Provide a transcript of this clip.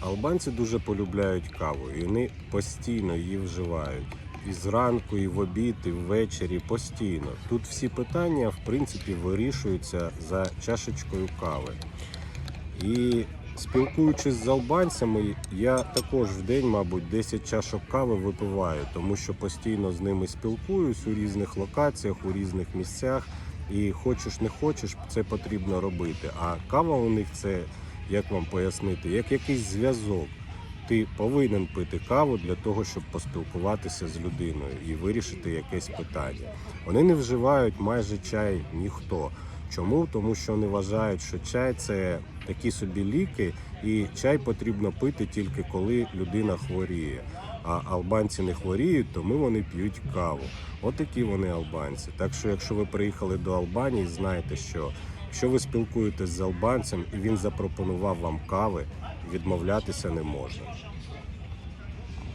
Албанці дуже полюбляють каву, і вони постійно її вживають. І зранку, і в обід, і ввечері постійно. Тут всі питання, в принципі, вирішуються за чашечкою кави. І спілкуючись з албанцями, я також в день, мабуть, 10 чашок кави випиваю, тому що постійно з ними спілкуюсь у різних локаціях, у різних місцях. І хочеш не хочеш, це потрібно робити. А кава у них це, як вам пояснити, як якийсь зв'язок. Ти повинен пити каву для того, щоб поспілкуватися з людиною і вирішити якесь питання. Вони не вживають майже чай ніхто. Чому? Тому що вони вважають, що чай це такі собі ліки, і чай потрібно пити тільки коли людина хворіє. А албанці не хворіють, тому вони п'ють каву. Отакі вони албанці. Так що, якщо ви приїхали до Албанії, знайте, що якщо ви спілкуєтесь з албанцем і він запропонував вам кави, відмовлятися не можна.